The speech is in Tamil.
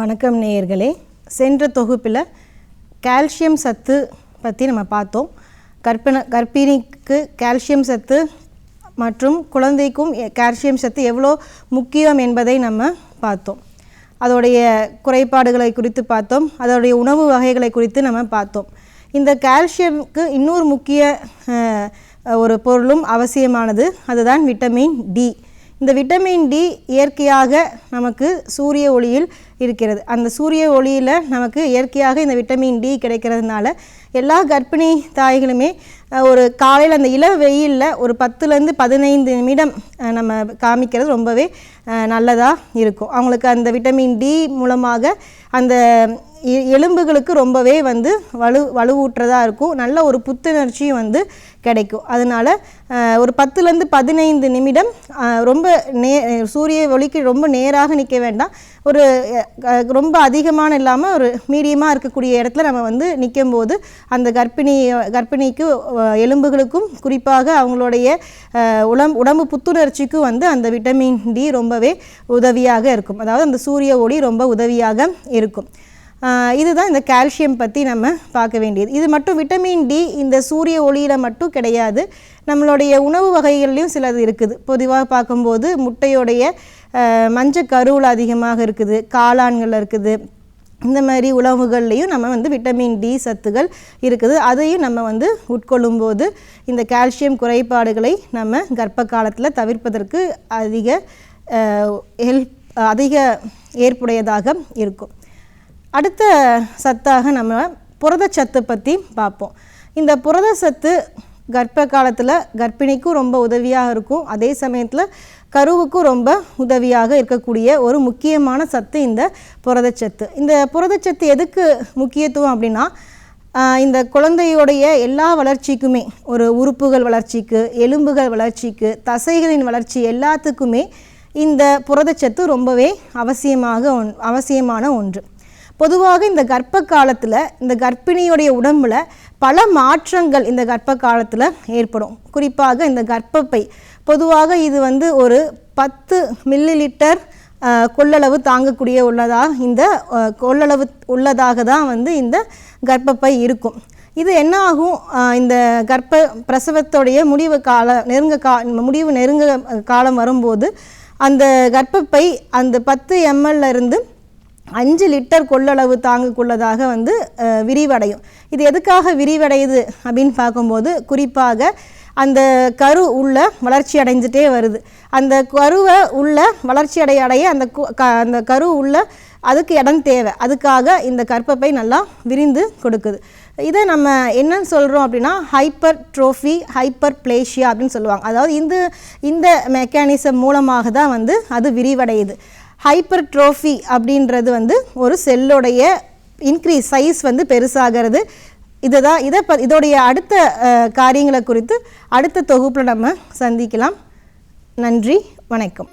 வணக்கம் நேயர்களே. சென்ற தொகுப்பில் கால்சியம் சத்து பற்றி நம்ம பார்த்தோம். கற்பனை கர்ப்பிணிக்கு கால்சியம் சத்து மற்றும் குழந்தைக்கும் கால்சியம் சத்து எவ்வளோ முக்கியம் என்பதை நம்ம பார்த்தோம். அதோடைய குறைபாடுகளை குறித்து பார்த்தோம். அதோடைய உணவு வகைகளை குறித்து நம்ம பார்த்தோம். இந்த கால்சியம்க்கு இன்னொரு முக்கிய ஒரு பொருளும் அவசியமானது அதுதான் விட்டமின் டி. இந்த விட்டமின் டி இயற்கையாக நமக்கு சூரிய ஒளியில் இருக்கிறது. அந்த சூரிய ஒளியில் நமக்கு இயற்கையாக இந்த விட்டமின் டி கிடைக்கிறதுனால எல்லா கர்ப்பிணி தாய்களுமே ஒரு காலையில் அந்த இள வெயிலில் ஒரு பத்துலேருந்து பதினைந்து நிமிடம் நம்ம காமிக்கிறது ரொம்பவே நல்லதாக இருக்கும். அவங்களுக்கு அந்த விட்டமின் டி மூலமாக அந்த எலும்புகளுக்கு ரொம்பவே வந்து வலு வலுவூற்றதாக இருக்கும். நல்ல ஒரு புத்துணர்ச்சியும் வந்து கிடைக்கும். அதனால் ஒரு பத்துலேருந்து பதினைந்து நிமிடம் ரொம்ப நே சூரிய ஒளிக்கு ரொம்ப நேராக நிற்க வேண்டாம். ஒரு ரொம்ப அதிகமான இல்லாமல் ஒரு மீடியமாக இருக்கக்கூடிய இடத்துல நம்ம வந்து நிற்கும் போது அந்த கர்ப்பிணி கர்ப்பிணிக்கு எலும்புகளுக்கும் குறிப்பாக அவங்களுடைய உடம்பு உடம்பு புத்துணர்ச்சிக்கும் வந்து அந்த விட்டமின் டி ரொம்பவே உதவியாக இருக்கும். அதாவது அந்த சூரிய ஒளி ரொம்ப உதவியாக இருக்கும். இதுதான் இந்த கால்சியம் பற்றி நம்ம பார்க்க வேண்டியது. இது மட்டும் விட்டமின் டி இந்த சூரிய ஒளியில் மட்டும் கிடையாது. நம்மளுடைய உணவு வகைகள்லையும் சிலது இருக்குது. பொதுவாக பார்க்கும்போது முட்டையோடைய மஞ்சள் கருவில் அதிகமாக இருக்குது. காளான்கள் இருக்குது. இந்த மாதிரி உணவுகள்லையும் நம்ம வந்து விட்டமின் டி சத்துகள் இருக்குது. அதையும் நம்ம வந்து உட்கொள்ளும்போது இந்த கால்சியம் குறைபாடுகளை நம்ம கர்ப்ப காலத்தில் தவிர்ப்பதற்கு அதிக ஹெல்ப் அதிக ஏற்புடையதாக இருக்கும். அடுத்த சத்தாக நம்ம புரதச்சத்து பற்றி பார்ப்போம். இந்த புரதச்சத்து கர்ப்ப காலத்தில் கர்ப்பிணிக்கும் ரொம்ப உதவியாக இருக்கும். அதே சமயத்தில் கருவுக்கும் ரொம்ப உதவியாக இருக்கக்கூடிய ஒரு முக்கியமான சத்து இந்த புரதச்சத்து. இந்த புரதச்சத்து எதுக்கு முக்கியத்துவம் அப்படின்னா இந்த குழந்தையுடைய எல்லா வளர்ச்சிக்குமே ஒரு உறுப்புகள் வளர்ச்சிக்கு எலும்புகள் வளர்ச்சிக்கு தசைகளின் வளர்ச்சி எல்லாத்துக்குமே இந்த புரதச்சத்து ரொம்பவே அவசியமாக ஒன் அவசியமான ஒன்று. பொதுவாக இந்த கர்ப்ப காலத்தில் இந்த கர்ப்பிணியுடைய உடம்பில் பல மாற்றங்கள் இந்த கர்ப்ப காலத்தில் ஏற்படும். குறிப்பாக இந்த கர்ப்பப்பை. பொதுவாக இது வந்து ஒரு பத்து மில்லி லிட்டர் கொள்ளளவு தாங்கக்கூடிய உள்ளதாக இந்த கொள்ளளவு உள்ளதாக தான் வந்து இந்த கர்ப்பப்பை இருக்கும். இது என்ன ஆகும்? இந்த கர்ப்ப பிரசவத்தோடைய முடிவு கால நெருங்க கா முடிவு நெருங்க காலம் வரும்போது அந்த கர்ப்பப்பை அந்த பத்து எம்எல்ல இருந்து அஞ்சு லிட்டர் கொள்ளளவு தாங்கக்குள்ளதாக வந்து விரிவடையும். இது எதுக்காக விரிவடையுது அப்படின்னு பார்க்கும்போது குறிப்பாக அந்த கரு உள்ள வளர்ச்சி அடைஞ்சிட்டே வருது. அந்த கருவை உள்ள வளர்ச்சி அடைய அடைய அந்த கு- க- அந்த கரு உள்ள அதுக்கு இடம் தேவை. அதுக்காக இந்த கர்ப்பப்பை நல்லா விரிந்து கொடுக்குது. இதை நம்ம என்னன்னு சொல்கிறோம் அப்படின்னா ஹைப்பர் ட்ரோஃபி ஹைப்பர் பிளேஷியா அப்படின்னு சொல்லுவாங்க. அதாவது இந்த இந்த மெக்கானிசம் மூலமாக தான் வந்து அது விரிவடையுது. ஹைப்பர் ட்ரோஃபி அப்படின்றது வந்து ஒரு செல்லுடைய இன்க்ரீஸ் சைஸ் வந்து பெருசாகிறது. இதை தான் இதை ப இதோடைய அடுத்த காரியங்களை குறித்து அடுத்த தொகுப்பில் நம்ம சந்திக்கலாம். நன்றி வணக்கம்.